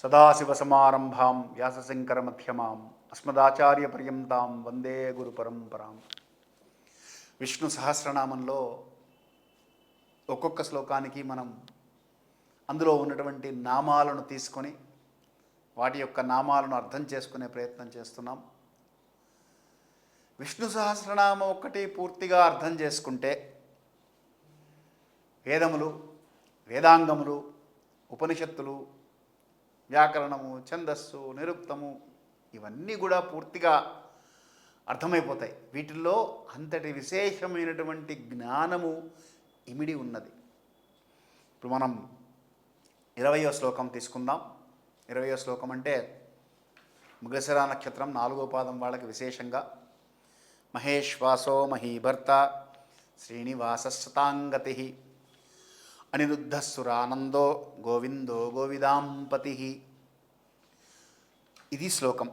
సదాశివసమారంభాం వ్యాసశంకరమధ్యమాం అస్మదాచార్యపర్యంతాం వందే గురు పరంపరాం విష్ణు సహస్రనామంలో ఒక్కొక్క శ్లోకానికి మనం అందులో ఉన్నటువంటి నామాలను తీసుకొని వాటి యొక్క నామాలను అర్థం చేసుకునే ప్రయత్నం చేస్తున్నాం. విష్ణు సహస్రనామం ఒక్కటి పూర్తిగా అర్థం చేసుకుంటే వేదములు వేదాంగములు ఉపనిషత్తులు వ్యాకరణము ఛందస్సు నిరుక్తము ఇవన్నీ కూడా పూర్తిగా అర్థమైపోతాయి. వీటిల్లో అంతటి విశేషమైనటువంటి జ్ఞానము ఇమిడి ఉన్నది. ఇప్పుడు మనం ఇరవయో శ్లోకం తీసుకుందాం. ఇరవయో శ్లోకం అంటే మృగశిరా నక్షత్రం నాలుగో పాదం వాళ్ళకి విశేషంగా. మహేశ్వాసో మహీభర్త శ్రీనివాసస్తాంగతి అనిరుద్ధసురానందో గోవిందో గోవిదాంపతి ఇది శ్లోకం.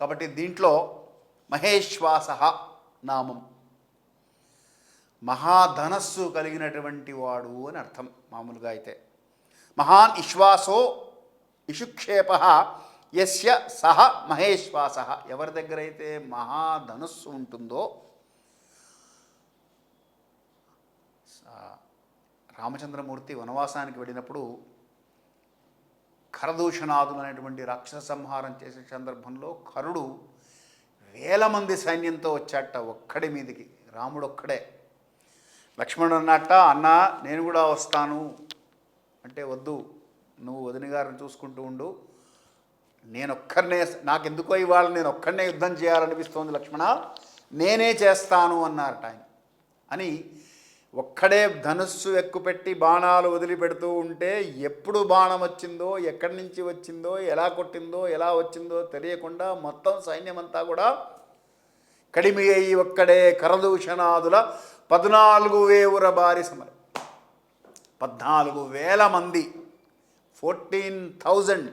కాబట్టి దీంట్లో మహేశ్వాస నామం. మహాధనస్సు కలిగినటువంటి వాడు అని అర్థం మామూలుగా అయితే. మహాన్ ఇశ్వాసో ఇషుక్షేప యస్య సహ మహేశ్వాస. ఎవరి దగ్గర అయితే మహాధనస్సు ఉంటుందో స- రామచంద్రమూర్తి వనవాసానికి వెళ్ళినప్పుడు ఖరదూషణాదులు అనేటువంటి రాక్షస సంహారం చేసే సందర్భంలో కరుడు వేల మంది సైన్యంతో వచ్చాట ఒక్కడి మీదికి. రాముడు ఒక్కడే. లక్ష్మణుడు అన్నట్ట అన్న నేను కూడా వస్తాను. అంటే వద్దు నువ్వు వదిన గారిని చూసుకుంటూ ఉండు. నేనొక్కరినే నాకు ఎందుకో ఇవాళ నేను ఒక్కడనే యుద్ధం చేయాలనిపిస్తోంది లక్ష్మణ. నేనే చేస్తాను అన్నారట ఆయన. అని ఒక్కడే ధనుస్సు ఎక్కుపెట్టి బాణాలు వదిలిపెడుతూ ఉంటే ఎప్పుడు బాణం వచ్చిందో ఎక్కడి నుంచి వచ్చిందో ఎలా కొట్టిందో ఎలా వచ్చిందో తెలియకుండా మొత్తం సైన్యమంతా కూడా కడిమి అయి ఒక్కడే కరదూషణాదుల పద్నాలుగు వేవుర బారి సమరం. పద్నాలుగు వేల మంది ఫోర్టీన్ థౌజండ్.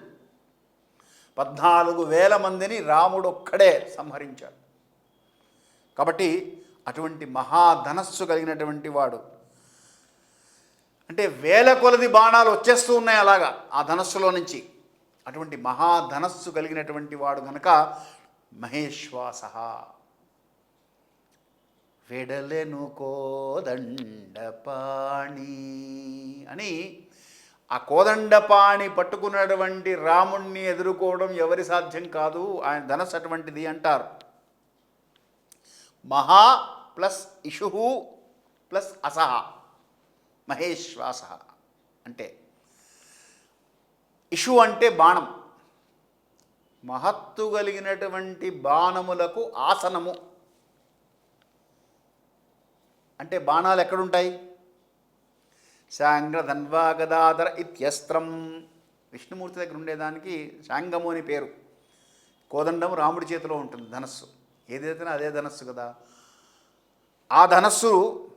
పద్నాలుగు వేల మందిని రాముడు ఒక్కడే సంహరించాడు. కాబట్టి అటువంటి మహాధనస్సు కలిగినటువంటి వాడు. అంటే వేల కొలది బాణాలు వచ్చేస్తూ ఉన్నాయి అలాగా ఆ ధనస్సులో నుంచి. అటువంటి మహాధనస్సు కలిగినటువంటి వాడు గనక మహేశ్వాస వెడలెను కోదండపాణి అని ఆ కోదండపాణి పట్టుకున్నటువంటి రాముణ్ణి ఎదుర్కోవడం ఎవరి సాధ్యం కాదు ఆయన ధనస్సు అటువంటిది అంటారు. మహా ప్లస్ ఇషు ప్లస్ అసహ. మహేశ్వాస అంటే. ఇషు అంటే బాణం. మహత్తు కలిగినటువంటి బాణములకు ఆసనము. అంటే బాణాలు ఎక్కడుంటాయి? శాంగ్ర ధన్వాగదాధర ఇత్యస్త్రం. విష్ణుమూర్తి దగ్గర ఉండేదానికి శాంగము అని పేరు. కోదండం రాముడి చేతిలో ఉంటుంది ధనస్సు. ఏదైతేనే అదే ధనస్సు కదా ఆ ధనస్సు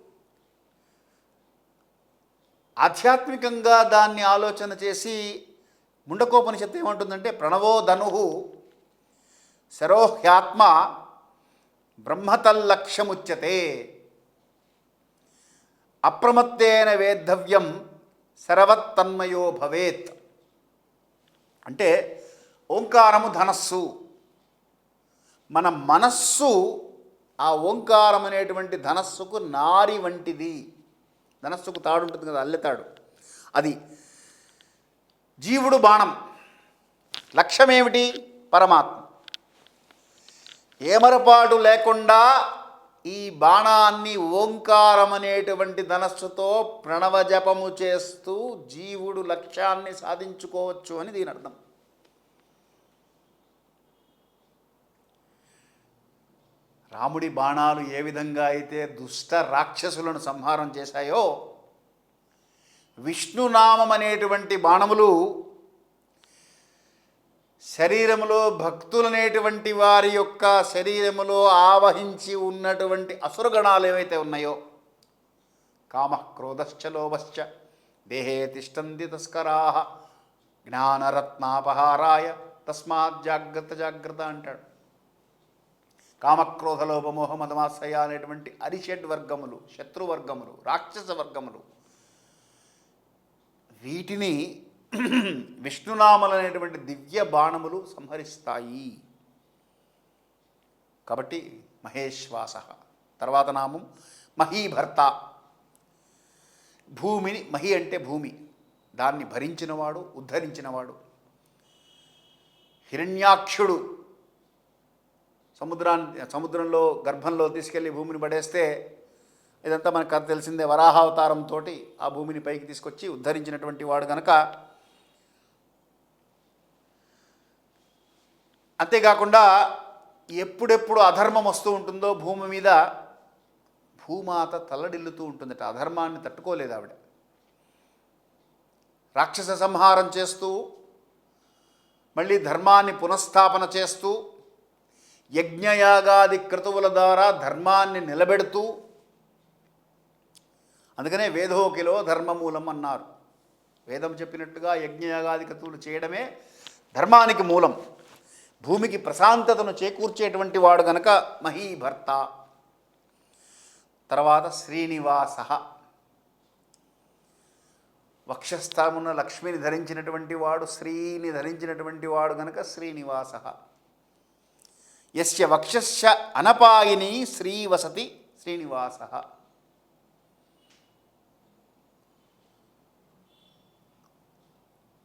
ఆధ్యాత్మికంగా దాన్ని ఆలోచన చేసి ముండకోపనిషత్తు ఏమంటుందంటే ప్రణవో ధను శరోహ్యాత్మ బ్రహ్మతల్లక్ష్యముచ్యతే. అప్రమత్తేన వేద్ధవ్యం సర్వత్తన్మయో భవేత్. అంటే ఓంకారము ధనస్సు. మన మనస్సు ఆ ఓంకారం అనేటువంటి ధనస్సుకు నారి వంటిది. ధనస్సుకు తాడు ఉంటుంది కదా అల్లెతాడు అది జీవుడు బాణం. లక్ష్యమేమిటి? పరమాత్మ. ఏమరపాటు లేకుండా ఈ బాణాన్ని ఓంకారం అనేటువంటి ధనస్సుతో ప్రణవ జపము చేస్తూ జీవుడు లక్ష్యాన్ని సాధించుకోవచ్చు అని దీని అర్థం రాముడి బాణాలు ఏ విధంగా అయితే దుష్ట రాక్షసులను సంహారం చేశాయో విష్ణునామం అనేటువంటి బాణములు శరీరములో భక్తులనేటువంటి వారి యొక్క శరీరములో ఆవహించి ఉన్నటువంటి అసురగణాలు ఏవైతే ఉన్నాయో కామ క్రోధశ్చ లోభశ్చ దేహే తిష్టంతి తస్కరా జ్ఞానరత్నాపహారాయ తస్మాత్ జాగ్రత్త జాగ్రత్త అంటాడు. కామక్రోధ లోపమోహ మదమాశ్రయ అనేటువంటి అరిషడ్ వర్గములు శత్రువర్గములు రాక్షస వర్గములు. వీటిని విష్ణునామలు అనేటువంటి దివ్య బాణములు సంహరిస్తాయి. కాబట్టి మహేశ్వాస తర్వాత నామం మహీభర్త. భూమిని మహి అంటే భూమి. దాన్ని భరించినవాడు ఉద్ధరించినవాడు. హిరణ్యాక్షుడు సముద్రాన్ని సముద్రంలో గర్భంలో తీసుకెళ్ళి భూమిని పడేస్తే ఇదంతా మనకు కథ తెలిసిందే. వరాహావతారంతో ఆ భూమిని పైకి తీసుకొచ్చి ఉద్ధరించినటువంటి వాడు గనక అంతేకాకుండా ఎప్పుడెప్పుడు అధర్మం వస్తూ ఉంటుందో భూమి మీద భూమాత తల్లడిల్లుతూ ఉంటుందట. అధర్మాన్ని తట్టుకోలేదు ఆవిడ. రాక్షస సంహారం చేస్తూ మళ్ళీ ధర్మాన్ని పునఃస్థాపన చేస్తూ యజ్ఞయాగాది క్రతువుల ద్వారా ధర్మాన్ని నిలబెడుతూ అందుకనే వేదోకిలో ధర్మమూలం అన్నారు. వేదం చెప్పినట్టుగా యజ్ఞయాగాది క్రతువులు చేయడమే ధర్మానికి మూలం. భూమికి ప్రశాంతతను చేకూర్చేటువంటి వాడు గనక మహీభర్త. తర్వాత శ్రీనివాస. వక్షస్థామున లక్ష్మిని ధరించినటువంటి వాడు శ్రీని ధరించినటువంటి వాడు గనక శ్రీనివాస. యస్య వక్షస్య అనపాయిని శ్రీవసతి శ్రీనివాస.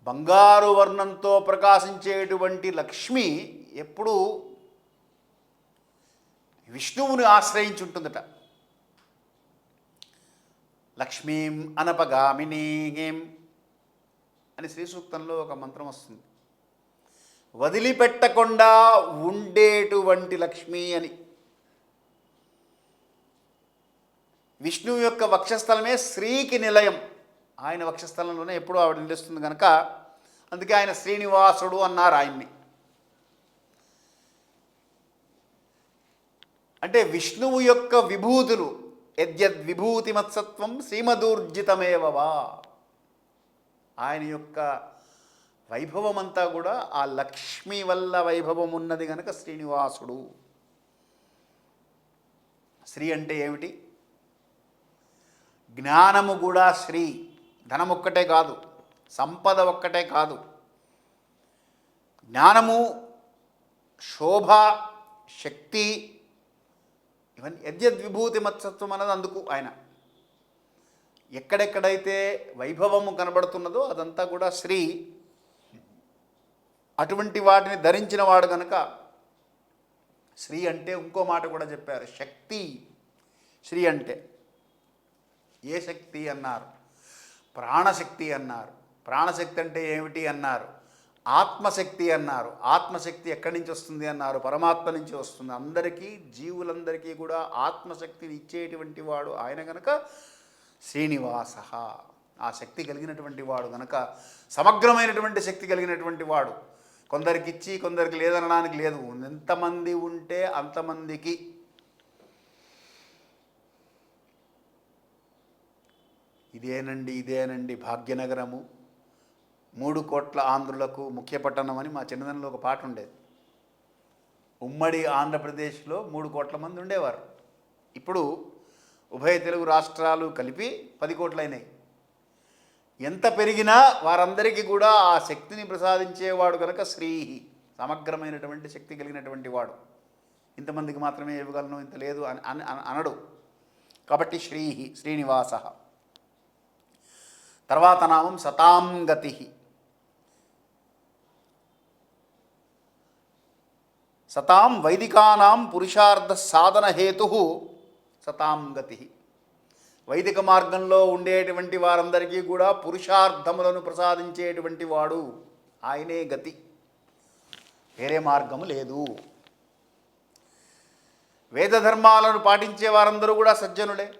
బంగారు వర్ణంతో ప్రకాశించేటువంటి లక్ష్మి ఎప్పుడూ విష్ణువుని ఆశ్రయించి ఉంటుందట లక్ష్మీం అనపగామినీం అని శ్రీ సూక్తంలో ఒక మంత్రం వస్తుంది. వదిలిపెట్టకుండా ఉండేటువంటి లక్ష్మి అని. విష్ణువు యొక్క వక్షస్థలమే శ్రీకి నిలయం. ఆయన వక్షస్థలంలోనే ఎప్పుడూ ఆవిడ నిలుస్తుంది కనుక అందుకే ఆయన శ్రీనివాసుడు అన్నారు ఆయన్ని. అంటే విష్ణువు యొక్క విభూతులు యద్యద్ విభూతిమత్సత్వం శ్రీమదూర్జితమేవవా ఆయన యొక్క వైభవం అంతా కూడా ఆ లక్ష్మి వల్ల వైభవం ఉన్నది కనుక శ్రీనివాసుడు. శ్రీ అంటే ఏమిటి? జ్ఞానము కూడా శ్రీ. ధనం ఒక్కటే కాదు సంపద ఒక్కటే కాదు. జ్ఞానము శోభ శక్తి ఇవన్నీ యద్యద్విభూతి మత్సత్వం అన్నది అందుకు ఆయన. ఎక్కడెక్కడైతే వైభవము కనబడుతున్నదో అదంతా కూడా శ్రీ. అటువంటి వాటిని ధరించిన వాడు కనుక శ్రీ అంటే ఇంకో మాట కూడా చెప్పారు శక్తి. శ్రీ అంటే ఏ శక్తి అన్నారు? ప్రాణశక్తి అన్నారు. ప్రాణశక్తి అంటే ఏమిటి అన్నారు? ఆత్మశక్తి అన్నారు. ఆత్మశక్తి ఎక్కడి నుంచి వస్తుంది అన్నారు? పరమాత్మ నుంచి వస్తుంది. అందరికీ జీవులందరికీ కూడా ఆత్మశక్తిని ఇచ్చేటువంటి వాడు ఆయన గనక శ్రీనివాస. ఆ శక్తి కలిగినటువంటి వాడు గనక సమగ్రమైనటువంటి శక్తి కలిగినటువంటి వాడు. కొందరికి ఇచ్చి కొందరికి లేదనడానికి లేదు. ఎంతమంది ఉంటే అంతమందికి. ఇదేనండి ఇదేనండి భాగ్యనగరము. మూడు కోట్ల ఆంధ్రులకు ముఖ్య పట్టణం అని మా చిన్నదనంలో ఒక పాట ఉండేది. ఉమ్మడి ఆంధ్రప్రదేశ్లో మూడు కోట్ల మంది ఉండేవారు. ఇప్పుడు ఉభయ తెలుగు రాష్ట్రాలు కలిపి పది కోట్లయినాయి. ఎంత పెరిగినా వారందరికీ కూడా ఆ శక్తిని ప్రసాదించేవాడు కనుక శ్రీ సమగ్రమైనటువంటి శక్తి కలిగినటువంటి వాడు. ఇంతమందికి మాత్రమే ఇవ్వగలను ఇంత లేదు అని అనడు. కాబట్టి శ్రీ శ్రీనివాస. తర్వాత నామం సతాంగతి సతాం వైదికానాం పురుషార్థ సాధన హేతు సతాం గతి. వైదిక మార్గంలో ఉండేటువంటి వారందరికీ కూడా పురుషార్థములను ప్రసాదించేటువంటి వాడు ఆయనే గతి. వేరే మార్గము లేదు. వేద ధర్మాలను పాటించే వారందరూ కూడా సజ్జనులే.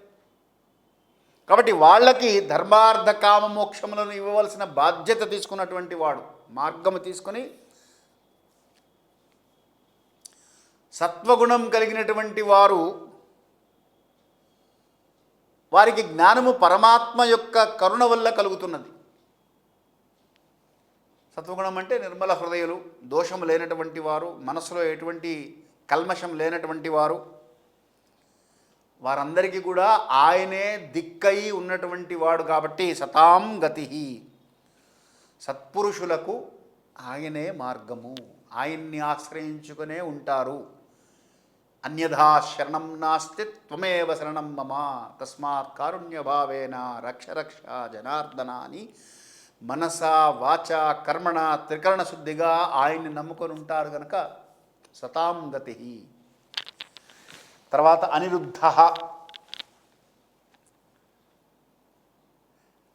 కాబట్టి వాళ్ళకి ధర్మార్థ కామ మోక్షములను ఇవ్వవలసిన బాధ్యత తీసుకున్నటువంటి వాడు మార్గము తీసుకొని సత్వగుణం కలిగినటువంటి వారు వారికి జ్ఞానము పరమాత్మ యొక్క కరుణ వల్ల కలుగుతున్నది. సత్వగుణం అంటే నిర్మల హృదయులు దోషము లేనటువంటి వారు మనసులో ఎటువంటి కల్మషం లేనటువంటి వారు వారందరికీ కూడా ఆయనే దిక్కయి ఉన్నటువంటి వాడు కాబట్టి సతాం గతి సత్పురుషులకు ఆయనే మార్గము. ఆయన్ని ఆశ్రయించుకునే ఉంటారు. అన్యథా శరణం నాస్తి త్వమేవ శరణం మమ. తస్మాత్ కారుణ్యభావేన రక్ష రక్ష జనార్దన అని మనసా వాచ కర్మణ త్రికరణ శుద్ధిగా ఆయన్ని నమ్ముకొని ఉంటారు గనక సతాం గతి. తర్వాత అనిరుద్ధ.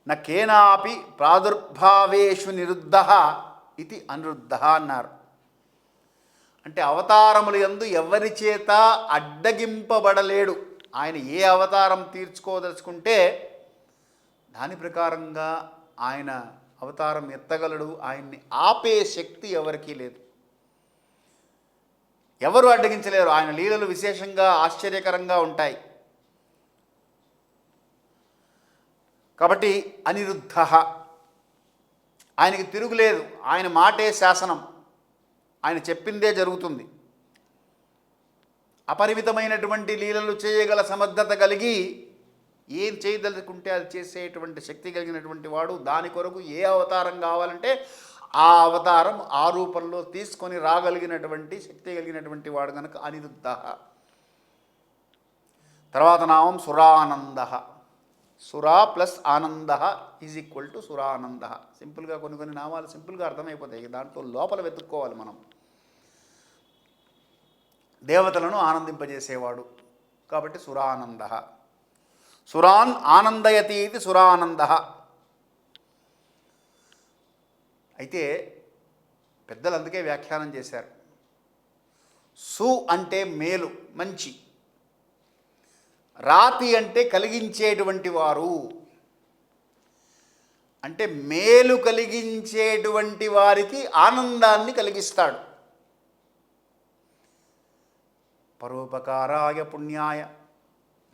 నకేనాపి ప్రాదుర్భావేషు నిరుద్ధ ఇది అనిరుద్ధ అన్నారు. అంటే అవతారములు ఎందు ఎవరి చేత అడ్డగింపబడలేడు. ఆయన ఏ అవతారం తీర్చుకోదలుచుకుంటే దాని ప్రకారంగా ఆయన అవతారం ఎత్తగలడు. ఆయన్ని ఆపే శక్తి ఎవరికీ లేదు. ఎవరు అడ్డగించలేరు. ఆయన లీలలు విశేషంగా ఆశ్చర్యకరంగా ఉంటాయి. కాబట్టి అనిరుద్ధ. ఆయనకి తిరుగులేదు. ఆయన మాటే శాసనం. ఆయన చెప్పిందే జరుగుతుంది. అపరిమితమైనటువంటి లీలలు చేయగల సమర్థత కలిగి ఏం చేయదలుచుకుంటే అది చేసేటువంటి శక్తి కలిగినటువంటి వాడు దాని కొరకు ఏ అవతారం కావాలంటే ఆ అవతారం ఆ రూపంలో తీసుకొని రాగలిగినటువంటి శక్తి కలిగినటువంటి వాడు కనుక అనిరుద్ధ. తర్వాత నామం సురానంద. సురా ప్లస్ ఆనంద ఈజ్ ఈక్వల్ టు సురానంద. సింపుల్గా కొన్ని కొన్ని నామాలు సింపుల్గా అర్థమైపోతాయి. దాంట్లో లోపల వెతుక్కోవాలి మనం. దేవతలను ఆనందింపజేసేవాడు. కాబట్టి సురానంద. సురాన్ ఆనందయతి ఇది సురానంద. అయితే పెద్దలు అందుకే వ్యాఖ్యానం చేశారు. సు అంటే మేలు మంచి. రాతి అంటే కలిగించేటువంటి వారు. అంటే మేలు కలిగించేటువంటి వారికి ఆనందాన్ని కలిగిస్తాడు. పరోపకారాయ పుణ్యాయ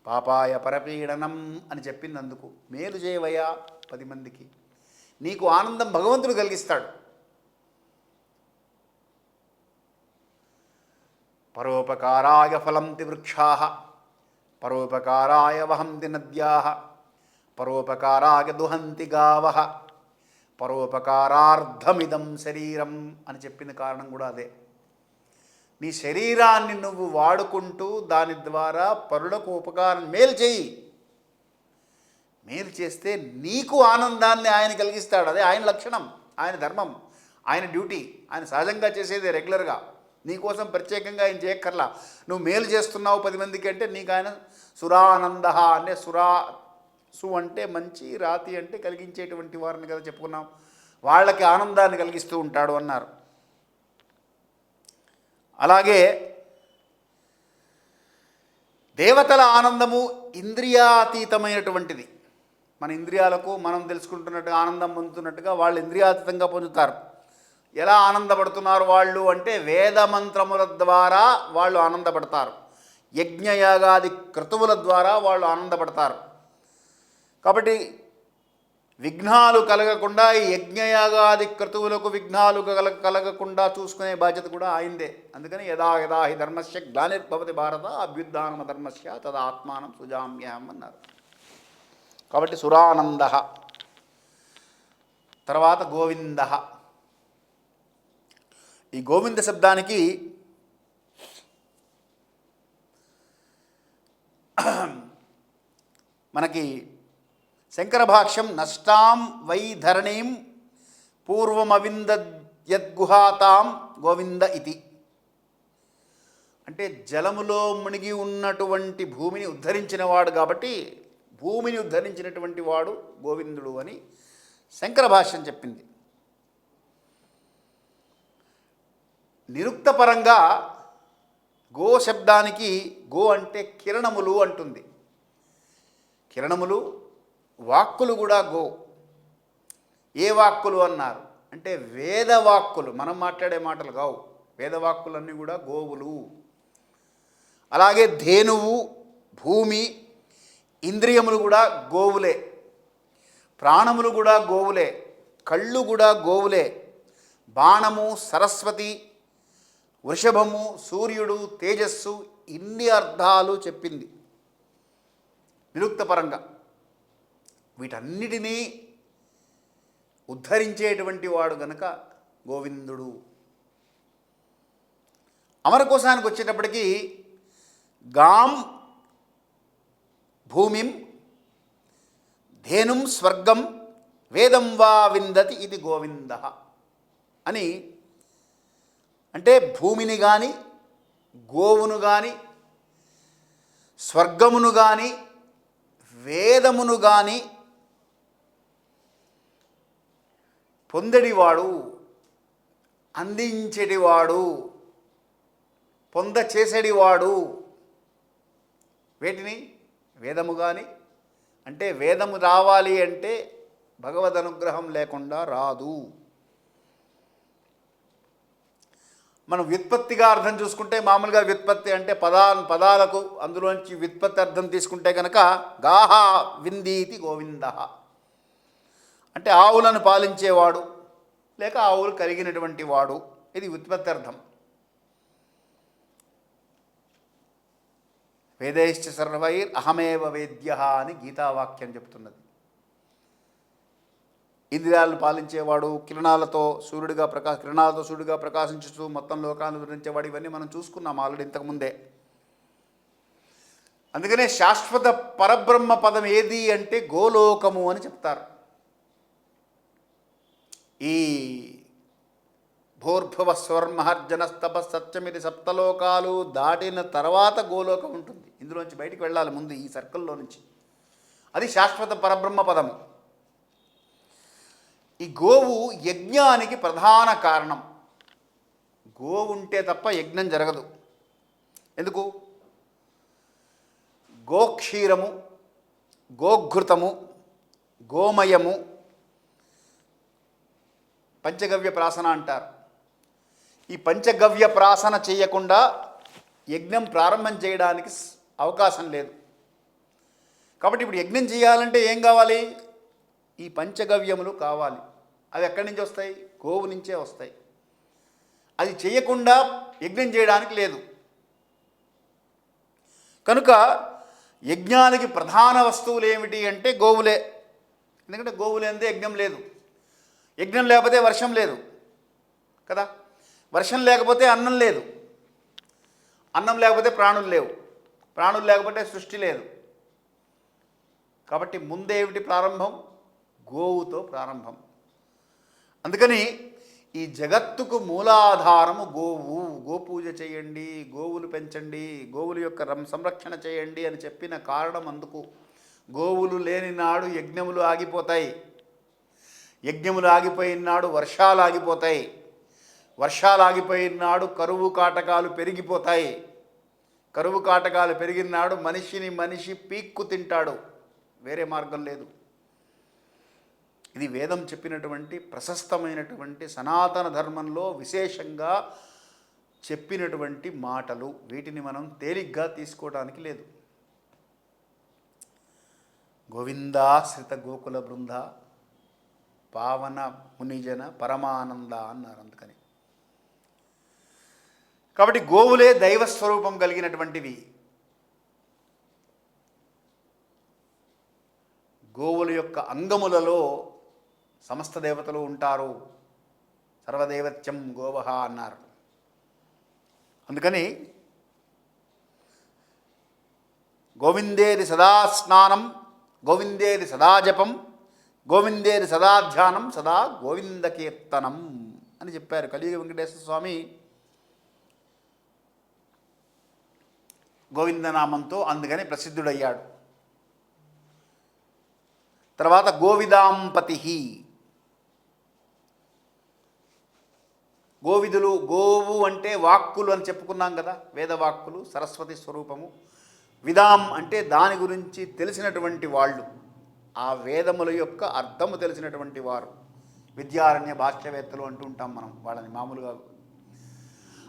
పాపాయ పరపీడనం అని చెప్పిందందుకు. మేలు చేయవయ్యా పది మందికి. నీకు ఆనందం భగవంతుడు కలిగిస్తాడు. పరోపకారాయ ఫలంతి వృక్షా పరోపకారాయ వహంతి నద్యా పరోపకారాయ దుహంతి గావ పరోపకారార్థమిదం శరీరం అని చెప్పిన కారణం కూడా అదే. నీ శరీరాన్ని నువ్వు వాడుకుంటూ దాని ద్వారా పరులకు ఉపకారం మేలు చేయి. మేలు చేస్తే నీకు ఆనందాన్ని ఆయన కలిగిస్తాడు. అదే ఆయన లక్షణం ఆయన ధర్మం ఆయన డ్యూటీ. ఆయన సహజంగా చేసేది రెగ్యులర్గా. నీకోసం ప్రత్యేకంగా ఆయన చేయక్కర్లా. నువ్వు మేలు చేస్తున్నావు పది మందికి అంటే నీకు ఆయన సురానంద అంటే సురా సు అంటే మంచి రాతి అంటే కలిగించేటువంటి వారిని కదా చెప్పుకున్నాం. వాళ్ళకి ఆనందాన్ని కలిగిస్తూ ఉంటాడు అన్నారు. అలాగే దేవతల ఆనందము ఇంద్రియాతీతమైనటువంటిది. మన ఇంద్రియాలకు మనం తెలుసుకుంటున్నట్టుగా ఆనందం పొందుతున్నట్టుగా వాళ్ళు ఇంద్రియాతీతంగా పొందుతారు. ఎలా ఆనందపడుతున్నారు వాళ్ళు అంటే వేద మంత్రముల ద్వారా వాళ్ళు ఆనందపడతారు. యజ్ఞయాగాది క్రతువుల ద్వారా వాళ్ళు ఆనందపడతారు. కాబట్టి విఘ్నాలు కలగకుండా ఈ యజ్ఞయాగాది క్రతువులకు విఘ్నాలు కల కలగకుండా చూసుకునే బాధ్యత కూడా ఆయనదే. అందుకని యదా యదా హి ధర్మస్య గ్లానిర్భవతి భారత అభ్యుద్ధానమ ధర్మస్య తదా ఆత్మానం సుజామ్యాం అన్నారు. కాబట్టి సురానంద తర్వాత గోవింద. ఈ గోవింద శబ్దానికి మనకి శంకరభాష్యం నష్టాం వై ధరణీం పూర్వమవిందద్గుహాతాం గోవింద ఇది అంటే జలములో మునిగి ఉన్నటువంటి భూమిని ఉద్ధరించినవాడు కాబట్టి భూమిని ఉద్ధరించినటువంటి వాడు గోవిందుడు అని శంకర భాష్యం చెప్పింది. నిరుక్తపరంగా గో శబ్దానికి గో అంటే కిరణములు అంటుంది. కిరణములు వాక్కులు కూడా గో. ఏ వాక్కులు అన్నారు? అంటే వేదవాక్కులు మనం మాట్లాడే మాటలు కావు. వేదవాక్కులన్నీ కూడా గోవులు. అలాగే ధేనువు భూమి ఇంద్రియములు కూడా గోవులే. ప్రాణములు కూడా గోవులే. కళ్ళు కూడా గోవులే. బాణము సరస్వతి వృషభము సూర్యుడు తేజస్సు ఇన్ని అర్థాలు చెప్పింది. నిరుక్తపరంగా వీటన్నిటినీ ఉద్ధరించేటువంటి వాడు గనక గోవిందుడు. అమరకోశానికి వచ్చేటప్పటికీ గాం భూమిం ధేనుం స్వర్గం వేదం వా విందతి ఇది గోవింద అని అంటే భూమిని కానీ గోవును కానీ స్వర్గమును కానీ వేదమును కానీ పొందడివాడు అందించేటివాడు పొంద చేసేటివాడు వేటిని? వేదము కానీ అంటే వేదము రావాలి అంటే భగవద్ అనుగ్రహం లేకుండా రాదు. మనం వ్యుత్పత్తిగా అర్థం చూసుకుంటే మామూలుగా వ్యుత్పత్తి అంటే పదా పదాలకు అందులోంచి వ్యుత్పత్తి అర్థం తీసుకుంటే కనుక గాహ విందీతి గోవింద. అంటే ఆవులను పాలించేవాడు లేక ఆవులు కలిగినటువంటి వాడు. ఇది ఉత్పత్తి అర్థం వేదైశ్చ సర్వైర్ అహమేవ వేద్య అని గీతావాక్యం చెప్తున్నది. ఇంద్రియాలను పాలించేవాడు కిరణాలతో సూర్యుడిగా ప్రకాశ కిరణాలతో సూర్యుడిగా ప్రకాశించుతూ మొత్తం లోకాలను వివరించేవాడు ఇవన్నీ మనం చూసుకున్నాం ఆల్రెడీ ఇంతకుముందే. అందుకనే శాశ్వత పరబ్రహ్మ పదం ఏది అంటే గోలోకము అని చెప్తారు. ఈ భూర్భువ స్వర్మహర్జనస్తప సత్యమిది సప్తలోకాలు దాటిన తర్వాత గోలోకం ఉంటుంది. ఇందులోంచి బయటికి వెళ్ళాలి ముందు ఈ సర్కిల్లో నుంచి. అది శాశ్వత పరబ్రహ్మ పదము ఈ గోవు యజ్ఞానికి ప్రధాన కారణం. గోవు ఉంటే తప్ప యజ్ఞం జరగదు. ఎందుకు? గోక్షీరము గోఘృతము గోమయము పంచగవ్య ప్రాసన అంటారు. ఈ పంచగవ్య ప్రాసన చేయకుండా యజ్ఞం ప్రారంభం చేయడానికి అవకాశం లేదు. కాబట్టి ఇప్పుడు యజ్ఞం చేయాలంటే ఏం కావాలి? ఈ పంచగవ్యములు కావాలి. అవి ఎక్కడి నుంచి వస్తాయి? గోవు నుంచే వస్తాయి. అది చేయకుండా యజ్ఞం చేయడానికి లేదు. కనుక యజ్ఞానికి ప్రధాన వస్తువులు ఏమిటి అంటే గోవులే. ఎందుకంటే గోవులేందే యజ్ఞం లేదు. యజ్ఞం లేకపోతే వర్షం లేదు. కదా? వర్షం లేకపోతే అన్నం లేదు. అన్నం లేకపోతే ప్రాణులు లేవు. ప్రాణులు లేకపోతే సృష్టి లేదు. కాబట్టి ముందేమిటి ప్రారంభం? గోవుతో ప్రారంభం. అందుకని ఈ జగత్తుకు మూలాధారము గోవు. గోపూజ చేయండి గోవులు పెంచండి గోవుల యొక్క రం సంరక్షణ చేయండి అని చెప్పిన కారణం అందుకు. గోవులు లేని నాడు యజ్ఞములు ఆగిపోతాయి. యజ్ఞములు ఆగిపోయినాడు వర్షాలు ఆగిపోతాయి. వర్షాలు ఆగిపోయినాడు కరువు కాటకాలు పెరిగిపోతాయి. కరువు కాటకాలు పెరిగినాడు మనిషిని మనిషి పీక్కు తింటాడు. వేరే మార్గం లేదు. ఇది వేదం చెప్పినటువంటి ప్రశస్తమైనటువంటి సనాతన ధర్మంలో విశేషంగా చెప్పినటువంటి మాటలు. వీటిని మనం తేలిగ్గా తీసుకోవడానికి లేదు. గోవిందాశ్రిత గోకుల బృంద పావన మునిజన పరమానంద అన్నారు అందుకని. కాబట్టి గోవులే దైవ స్వరూపం కలిగినటువంటివి. గోవుల యొక్క అంగములలో సమస్త దేవతలు ఉంటారు. సర్వదేవత్యం గోవహ అన్నారు. అందుకని గోవిందేది సదా స్నానం గోవిందేది సదా జపం గోవిందేది సదా ధ్యానం సదా గోవింద కీర్తనం అని చెప్పారు కలియుగ వెంకటేశ్వర స్వామి. గోవిందనామంతో అందుకని ప్రసిద్ధుడయ్యాడు. తర్వాత గోవిదాంపతి గోవిదులు గోవు అంటే వాక్కులు అని చెప్పుకున్నాం కదా వేదవాక్కులు సరస్వతి స్వరూపము. విదాం అంటే దాని గురించి తెలిసినటువంటి వాళ్ళు. ఆ వేదముల యొక్క అర్థము తెలిసినటువంటి వారు. విద్యారణ్య భాష్యవేత్తలు అంటూ ఉంటాం మనం వాళ్ళని మామూలుగా.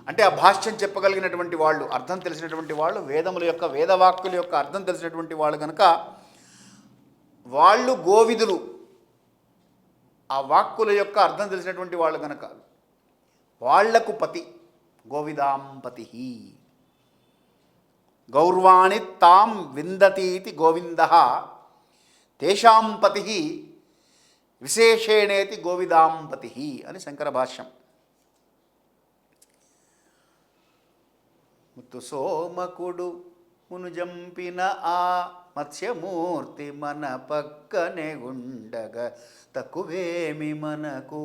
అంటే ఆ భాష్యం చెప్పగలిగినటువంటి వాళ్ళు అర్థం తెలిసినటువంటి వాళ్ళు వేదముల యొక్క వేదవాక్కుల యొక్క అర్థం తెలిసినటువంటి వాళ్ళు కనుక వాళ్ళు గోవిదులు ఆ వాక్కుల యొక్క అర్థం తెలిసినటువంటి వాళ్ళు కనుక వాళ్ళకు పతి గోవిదాంపతి గౌర్వాణి తాం విందతీతి గోవింద. తేషాం పతి విశేషేణేతి గోవిదాంపతి అని శంకర భాష్యం. ముత్తు సోమకుడు మునుజంపిన ఆ మత్స్యమూర్తి మన పక్కనే ఉండగ తక్కువేమి మనకు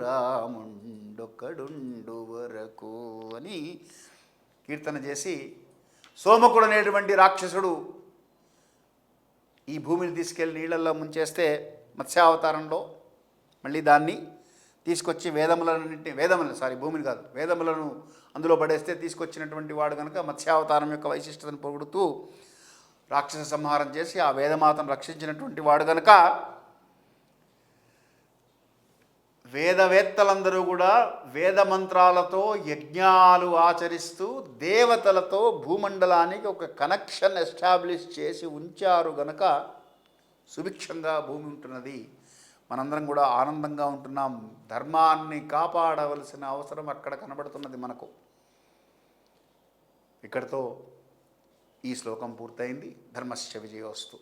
రాముండొక్కడుండు వరకు అని కీర్తన చేసి సోమకుడు అనేటువంటి రాక్షసుడు ఈ భూమిని తీసుకెళ్ళి నీళ్ళల్లో ముంచేస్తే మత్స్యావతారంలో మళ్ళీ దాన్ని తీసుకొచ్చి వేదములన్నింటినీ వేదములను సారీ భూమిని కాదు వేదములను అందులో పడేస్తే తీసుకొచ్చినటువంటి వాడు కనుక మత్స్యావతారం యొక్క వైశిష్టతను పొగుడుతూ రాక్షస సంహారం చేసి ఆ వేదమాతను రక్షించినటువంటి వాడు కనుక వేదవేత్తలందరూ కూడా వేద మంత్రాలతో యజ్ఞాలు ఆచరిస్తూ దేవతలతో భూమండలానికి ఒక కనెక్షన్ ఎస్టాబ్లిష్ చేసి ఉంచారు గనక సుభిక్షంగా భూమి ఉంటున్నది. మనందరం కూడా ఆనందంగా ఉంటున్నాం. ధర్మాన్ని కాపాడవలసిన అవసరం అక్కడ కనబడుతున్నది మనకు. ఇక్కడితో ఈ శ్లోకం పూర్తయింది. ధర్మశ్చ విజయోస్తు.